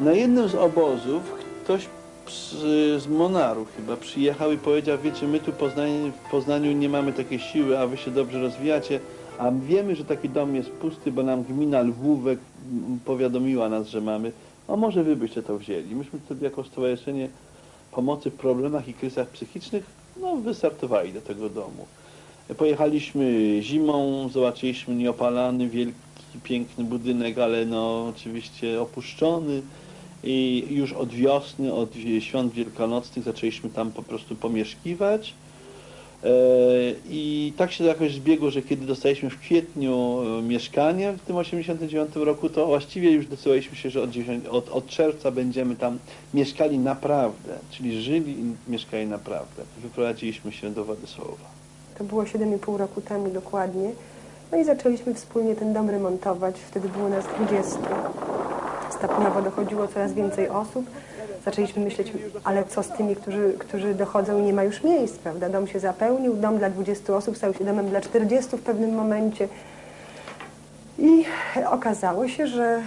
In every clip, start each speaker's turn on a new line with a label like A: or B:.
A: Na jednym z obozów ktoś z Monaru chyba przyjechał i powiedział, wiecie, my tu w Poznaniu nie mamy takiej siły, a wy się dobrze rozwijacie, a wiemy, że taki dom jest pusty, bo nam gmina Lwówek powiadomiła nas, że mamy, a może wy byście to wzięli. Myśmy wtedy jako Stowarzyszenie Pomocy w Problemach i Kryzysach Psychicznych, no, wystartowali do tego domu. Pojechaliśmy zimą, zobaczyliśmy nieopalany, wielki, piękny budynek, ale no oczywiście opuszczony. I już od wiosny, od świąt wielkanocnych zaczęliśmy tam po prostu pomieszkiwać. E, I tak się jakoś zbiegło, że kiedy dostaliśmy w kwietniu e, mieszkanie w tym 89 roku, to właściwie już decydowaliśmy się, że od, 10, od, od czerwca będziemy tam mieszkali naprawdę, czyli żyli i mieszkali naprawdę. Wyprowadziliśmy się do Władysława.
B: To było 7,5 roku temu dokładnie. No i zaczęliśmy wspólnie ten dom remontować. Wtedy było nas 20. Stopniowo dochodziło coraz więcej osób. Zaczęliśmy myśleć, ale co z tymi, którzy, którzy dochodzą i nie ma już miejsc, prawda? Dom się zapełnił, dom dla 20 osób stał się domem dla 40 w pewnym momencie. I okazało się, że y,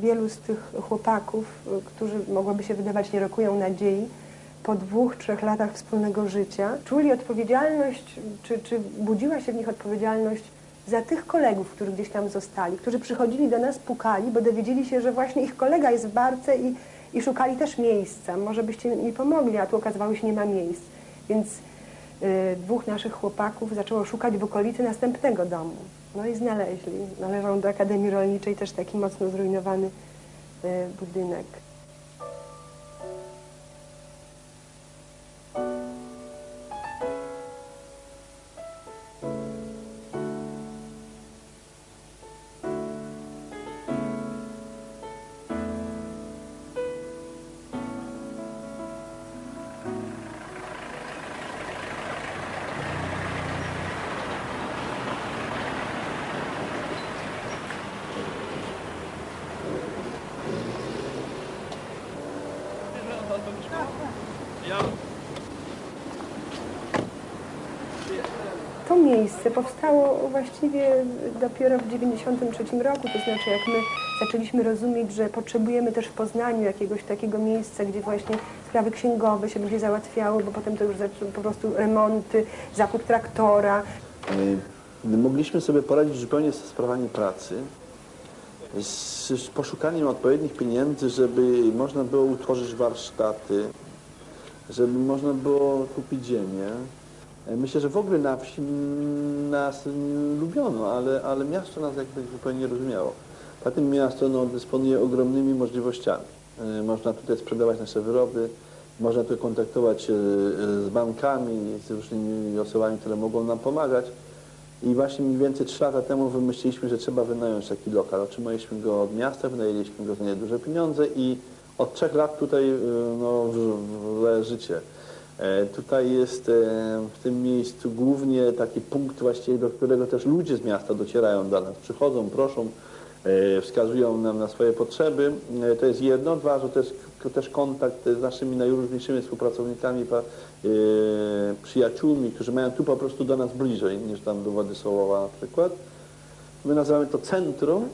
B: wielu z tych chłopaków, y, którzy mogłoby się wydawać nie rokują nadziei, po dwóch, trzech latach wspólnego życia czuli odpowiedzialność, czy, czy budziła się w nich odpowiedzialność za tych kolegów, którzy gdzieś tam zostali, którzy przychodzili do nas, pukali, bo dowiedzieli się, że właśnie ich kolega jest w barce i, i szukali też miejsca. Może byście mi pomogli, a tu okazywało się, nie ma miejsc. Więc y, dwóch naszych chłopaków zaczęło szukać w okolicy następnego domu. No i znaleźli. Należał do Akademii Rolniczej też taki mocno zrujnowany y, budynek. To miejsce powstało właściwie dopiero w 1993 roku, to znaczy jak my zaczęliśmy rozumieć, że potrzebujemy też w Poznaniu jakiegoś takiego miejsca, gdzie właśnie sprawy księgowe się będzie załatwiały, bo potem to już po prostu remonty, zakup traktora.
A: Y, Mogliśmy sobie poradzić zupełnie ze sprawami pracy, z poszukaniem odpowiednich pieniędzy, żeby można było utworzyć warsztaty, żeby można było kupić ziemię. E, Myślę, że w ogóle na wsi nas lubiono, ale, ale miasto nas jakby zupełnie nie rozumiało. Poza tym miasto no, dysponuje ogromnymi możliwościami. E, Można tutaj sprzedawać nasze wyroby, można tu kontaktować się e, z bankami, z różnymi osobami, które mogą nam pomagać. I właśnie mniej więcej 3 lata temu wymyśliliśmy, że trzeba wynająć taki lokal. Otrzymaliśmy go od miasta, wynajęliśmy go za nieduże pieniądze i od trzech lat tutaj no, życie. E, Tutaj jest e, w tym miejscu głównie taki punkt właściwie, do którego też ludzie z miasta docierają do nas. Przychodzą, proszą, e, wskazują nam na swoje potrzeby. To jest jedno. Dwa, że to jest też kontakt z naszymi najróżniejszymi współpracownikami, przyjaciółmi, którzy mają tu po prostu do nas bliżej niż tam do Władysławowa na przykład. My nazywamy to centrum,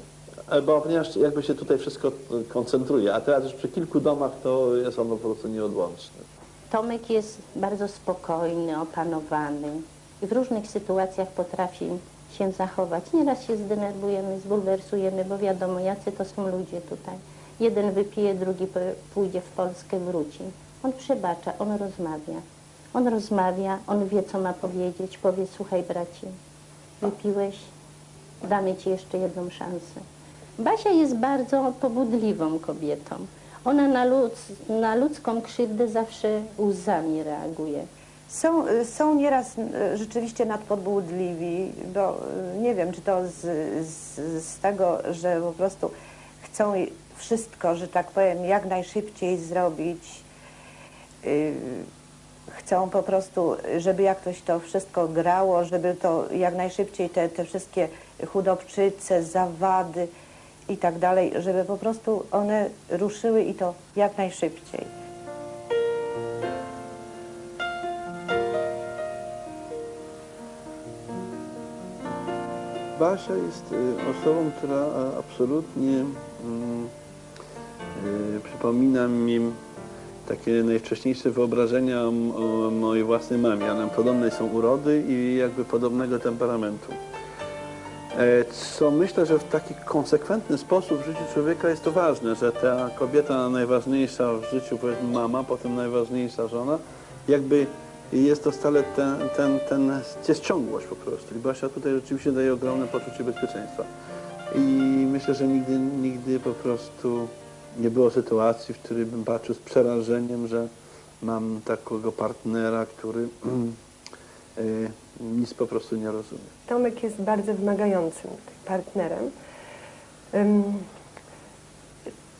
A: bo ponieważ jakby się tutaj wszystko koncentruje, a teraz już przy kilku domach to jest ono po prostu nieodłączne.
C: Tomek jest bardzo spokojny, opanowany i w różnych sytuacjach potrafi się zachować. Nieraz się zdenerwujemy, zbulwersujemy, bo wiadomo, jacy to są ludzie tutaj. Jeden wypije, drugi pójdzie w Polskę, wróci. On przebacza, on rozmawia. On rozmawia, on wie, co ma powiedzieć. Powie, słuchaj bracie, wypiłeś, damy ci jeszcze jedną szansę. Basia jest bardzo pobudliwą kobietą. Ona na, ludz, na ludzką krzywdę zawsze łzami reaguje.
D: Są, są nieraz y, rzeczywiście nadpodbudliwi, bo y, nie wiem, czy to z, z, z tego, że po prostu chcą wszystko, że tak powiem, jak najszybciej zrobić. y, Chcą po prostu, żeby jak ktoś to wszystko grało, żeby to jak najszybciej te, te wszystkie chudobczyce, zawady i tak dalej, żeby po prostu one ruszyły i to jak najszybciej.
A: Basia jest y, osobą, która a, absolutnie mm, Y, Przypomina mi takie najwcześniejsze wyobrażenia o, mojej własnej mamie. One podobnej są urody i jakby podobnego temperamentu. E, Co myślę, że w taki konsekwentny sposób w życiu człowieka jest to ważne, że ta kobieta najważniejsza w życiu, powiedzmy mama, potem najważniejsza żona, jakby jest to stale ten, ten, ten, jest ciągłość po prostu. I Basia tutaj rzeczywiście daje ogromne poczucie bezpieczeństwa. I myślę, że nigdy, nigdy po prostu nie było sytuacji, w której bym patrzył z przerażeniem, że mam takiego partnera, który nic po prostu nie rozumie.
B: Tomek jest bardzo wymagającym partnerem.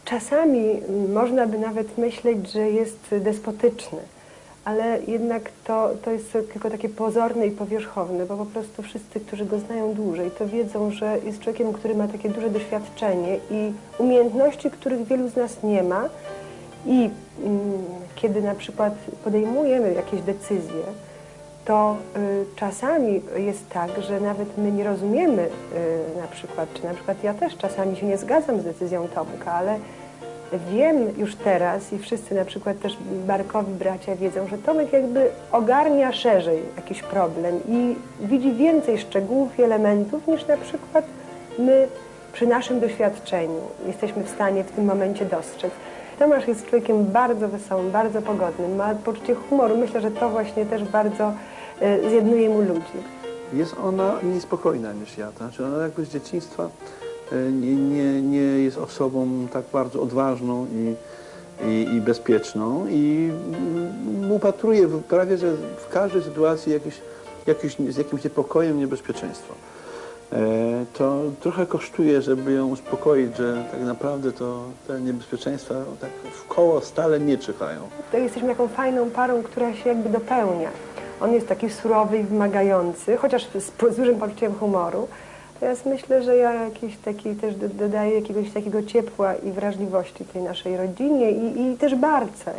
B: Czasami można by nawet myśleć, że jest despotyczny, ale jednak to, to jest tylko takie pozorne i powierzchowne, bo po prostu wszyscy, którzy go znają dłużej, to wiedzą, że jest człowiekiem, który ma takie duże doświadczenie i umiejętności, których wielu z nas nie ma. I mm, kiedy na przykład podejmujemy jakieś decyzje, to y, czasami jest tak, że nawet my nie rozumiemy y, na przykład, czy na przykład ja też czasami się nie zgadzam z decyzją Tomka, ale wiem już teraz i wszyscy na przykład też Barkowi bracia wiedzą, że Tomek jakby ogarnia szerzej jakiś problem i widzi więcej szczegółów i elementów niż na przykład my przy naszym doświadczeniu jesteśmy w stanie w tym momencie dostrzec. Tomasz jest człowiekiem bardzo wesołym, bardzo pogodnym, ma poczucie humoru. Myślę, że to właśnie też bardzo zjednuje mu ludzi.
A: Jest ona mniej spokojna niż ja. To znaczy ona jakby z dzieciństwa e, nie, nie, nie jest osobą tak bardzo odważną i, i, i bezpieczną i mm, upatruje w, prawie, że w każdej sytuacji jakieś, jakieś, z jakimś niepokojem, niebezpieczeństwo. E, To trochę kosztuje, żeby ją uspokoić, że tak naprawdę to te niebezpieczeństwa tak w koło stale nie czyhają.
B: To jesteśmy taką fajną parą, która się jakby dopełnia. On jest taki surowy i wymagający, chociaż z, z dużym poczuciem humoru. Teraz myślę, że ja jakiś taki też do- dodaję jakiegoś takiego ciepła i wrażliwości tej naszej rodzinie i, i też barce.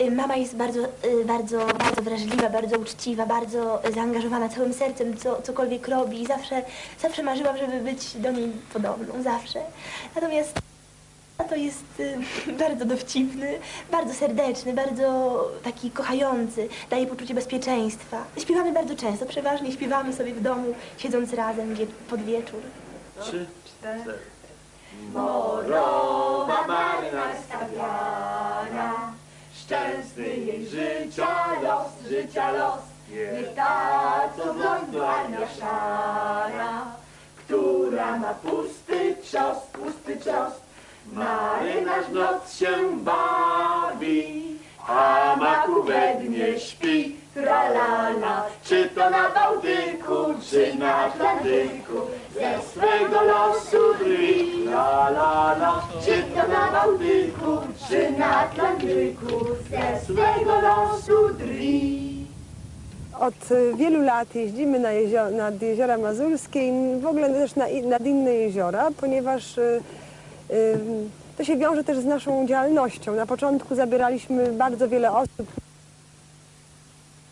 E: Y, Mama jest bardzo, y, bardzo, bardzo wrażliwa, bardzo uczciwa, bardzo zaangażowana całym sercem, co, cokolwiek robi zawsze, zawsze marzyłam, żeby być do niej podobną, zawsze. Natomiast tato jest y, bardzo dowcipny, bardzo serdeczny, bardzo taki kochający, daje poczucie bezpieczeństwa. Śpiewamy bardzo często, przeważnie śpiewamy sobie w domu, siedząc razem wie, pod wieczór.
A: Trzy, cztery.
F: Szczęsny jej życia los, życia los. Niech ta, co blondu armia szara, która ma pusty cios, pusty cios. Marynarz w noc się bawi, a maku we dnie śpi. Tralala, czy to na Bałtyku, czy na Atlantyku, ze swego losu drwi. La la la, czy to na Bałtyku, czy na Atlantyku, ze swego losu drwi.
B: Od wielu lat jeździmy na jezio- nad jeziora mazurskie i w ogóle też na, nad inne jeziora, ponieważ y, to się wiąże też z naszą działalnością. Na początku zabieraliśmy bardzo wiele osób,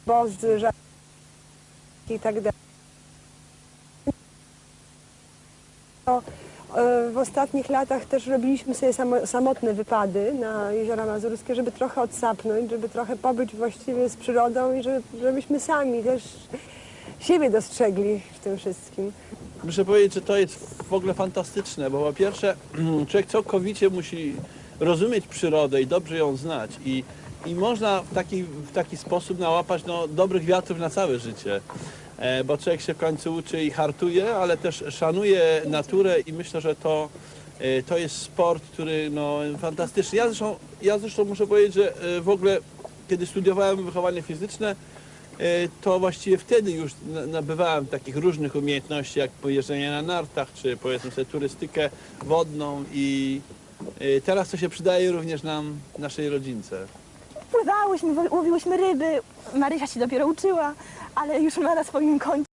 B: bozy, żarki i tak dalej. Y, W ostatnich latach też robiliśmy sobie samo, samotne wypady na jeziora mazurskie, żeby trochę odsapnąć, żeby trochę pobyć właściwie z przyrodą i żeby, żebyśmy sami też siebie dostrzegli w tym wszystkim.
G: Muszę powiedzieć, że to jest w ogóle fantastyczne, bo po pierwsze człowiek całkowicie musi rozumieć przyrodę i dobrze ją znać i, i można w taki, w taki sposób nałapać no, dobrych wiatrów na całe życie. E, bo człowiek się w końcu uczy i hartuje, ale też szanuje naturę i myślę, że to, e, to jest sport, który no, fantastyczny. Ja zresztą, ja zresztą muszę powiedzieć, że e, w ogóle kiedy studiowałem wychowanie fizyczne, to właściwie wtedy już na- nabywałem takich różnych umiejętności, jak pojeżdżenie na nartach, czy powiedzmy sobie turystykę wodną i e, teraz to się przydaje również nam, naszej rodzince.
H: Pływałyśmy, łowiłyśmy ryby. Marysia się dopiero uczyła, ale już ma na swoim koncie